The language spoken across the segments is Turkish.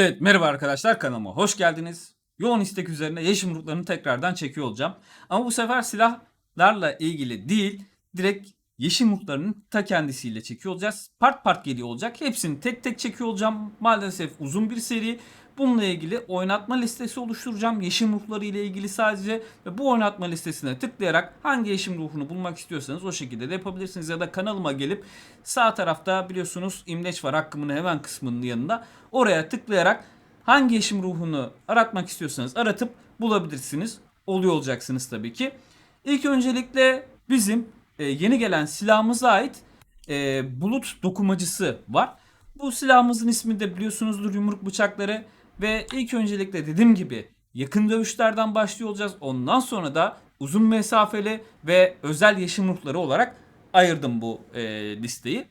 Evet merhaba arkadaşlar kanalıma hoş geldiniz. Yoğun istek üzerine yeşil tekrardan çekiyor olacağım. Ama bu sefer silahlarla ilgili değil direkt yeşil yumruklarının ta kendisiyle çekiyor olacağız. Part part geliyor olacak. Hepsini tek tek çekiyor olacağım. Maalesef uzun bir seri. Bununla ilgili oynatma listesi oluşturacağım. Yeşim ruhları ile ilgili sadece ve bu oynatma listesine tıklayarak hangi yeşim ruhunu bulmak istiyorsanız o şekilde de yapabilirsiniz. Ya da kanalıma gelip sağ tarafta biliyorsunuz imleç var hakkımın hemen kısmının yanında. Oraya tıklayarak hangi yeşim ruhunu aratmak istiyorsanız aratıp bulabilirsiniz. Oluyor olacaksınız tabii ki. İlk öncelikle bizim e, yeni gelen silahımıza ait e, bulut dokumacısı var. Bu silahımızın ismi de biliyorsunuzdur yumruk bıçakları ve ilk öncelikle dediğim gibi yakın dövüşlerden başlıyor olacağız. Ondan sonra da uzun mesafeli ve özel yeşim ruhları olarak ayırdım bu e, listeyi.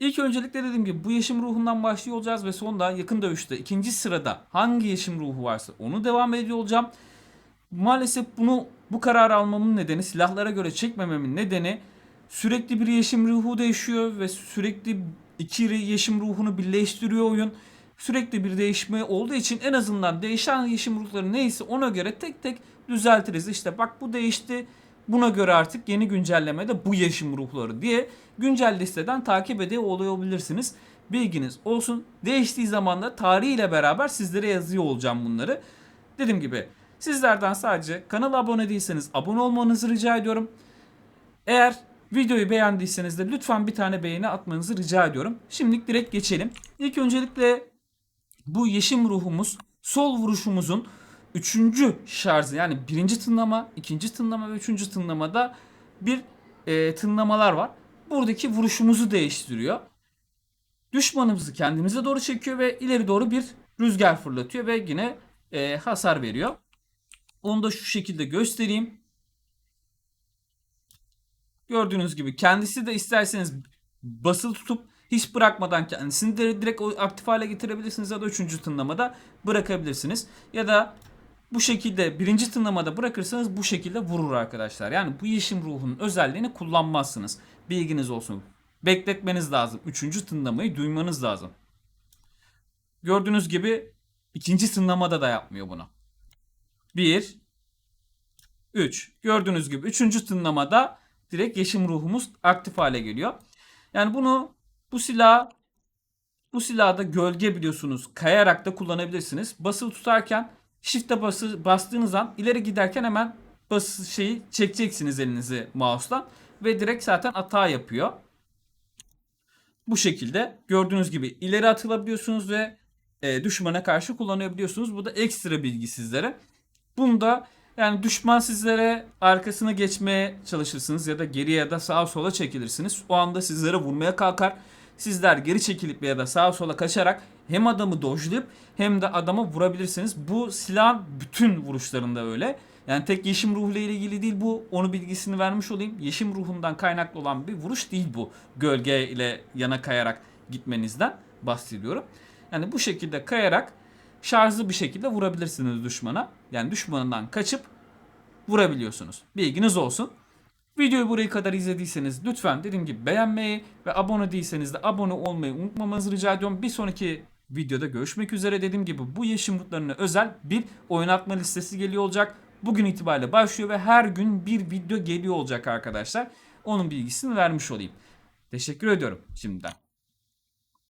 İlk öncelikle dediğim gibi bu yeşim ruhundan başlıyor olacağız ve sonunda yakın dövüşte ikinci sırada hangi yeşim ruhu varsa onu devam ediyor olacağım. Maalesef bunu bu kararı almamın nedeni silahlara göre çekmememin nedeni sürekli bir yeşim ruhu değişiyor ve sürekli iki yeşim ruhunu birleştiriyor oyun. Sürekli bir değişme olduğu için en azından değişen yeşim ruhları neyse ona göre tek tek düzeltiriz. İşte bak bu değişti. Buna göre artık yeni güncellemede bu yeşim ruhları diye güncel listeden takip ediyor olabilirsiniz. Bilginiz olsun. Değiştiği zaman da tarihiyle beraber sizlere yazıyor olacağım bunları. Dediğim gibi sizlerden sadece kanala abone değilseniz abone olmanızı rica ediyorum. Eğer videoyu beğendiyseniz de lütfen bir tane beğeni atmanızı rica ediyorum. Şimdilik direkt geçelim. İlk öncelikle bu yeşim ruhumuz sol vuruşumuzun üçüncü şarjı yani birinci tınlama, ikinci tınlama ve üçüncü tınlamada bir e, tınlamalar var. Buradaki vuruşumuzu değiştiriyor. Düşmanımızı kendimize doğru çekiyor ve ileri doğru bir rüzgar fırlatıyor ve yine e, hasar veriyor. Onu da şu şekilde göstereyim. Gördüğünüz gibi kendisi de isterseniz basılı tutup hiç bırakmadan kendisini de direkt aktif hale getirebilirsiniz ya da üçüncü tınlamada bırakabilirsiniz. Ya da bu şekilde birinci tınlamada bırakırsanız bu şekilde vurur arkadaşlar. Yani bu yeşim ruhunun özelliğini kullanmazsınız. Bilginiz olsun. Bekletmeniz lazım. Üçüncü tınlamayı duymanız lazım. Gördüğünüz gibi ikinci tınlamada da yapmıyor bunu. 1 3. Gördüğünüz gibi üçüncü tınlamada direkt yeşim ruhumuz aktif hale geliyor. Yani bunu bu silah bu silahda gölge biliyorsunuz kayarak da kullanabilirsiniz. Basılı tutarken shift'e bası, bastığınız an ileri giderken hemen bas şeyi çekeceksiniz elinizi mouse'tan ve direkt zaten hata yapıyor. Bu şekilde gördüğünüz gibi ileri atılabiliyorsunuz ve e, düşmana karşı kullanabiliyorsunuz. Bu da ekstra bilgi sizlere. Bunda yani düşman sizlere arkasına geçmeye çalışırsınız ya da geriye ya da sağa sola çekilirsiniz. O anda sizlere vurmaya kalkar. Sizler geri çekilip ya da sağa sola kaçarak hem adamı dojlayıp hem de adama vurabilirsiniz. Bu silahın bütün vuruşlarında öyle. Yani tek yeşim ruhuyla ilgili değil bu. Onu bilgisini vermiş olayım. Yeşim ruhundan kaynaklı olan bir vuruş değil bu. Gölge ile yana kayarak gitmenizden bahsediyorum. Yani bu şekilde kayarak şarjlı bir şekilde vurabilirsiniz düşmana. Yani düşmanından kaçıp vurabiliyorsunuz. Bilginiz olsun. Videoyu buraya kadar izlediyseniz lütfen dediğim gibi beğenmeyi ve abone değilseniz de abone olmayı unutmamanızı rica ediyorum. Bir sonraki videoda görüşmek üzere dediğim gibi bu yeşim mutlarına özel bir oynatma listesi geliyor olacak. Bugün itibariyle başlıyor ve her gün bir video geliyor olacak arkadaşlar. Onun bilgisini vermiş olayım. Teşekkür ediyorum şimdiden.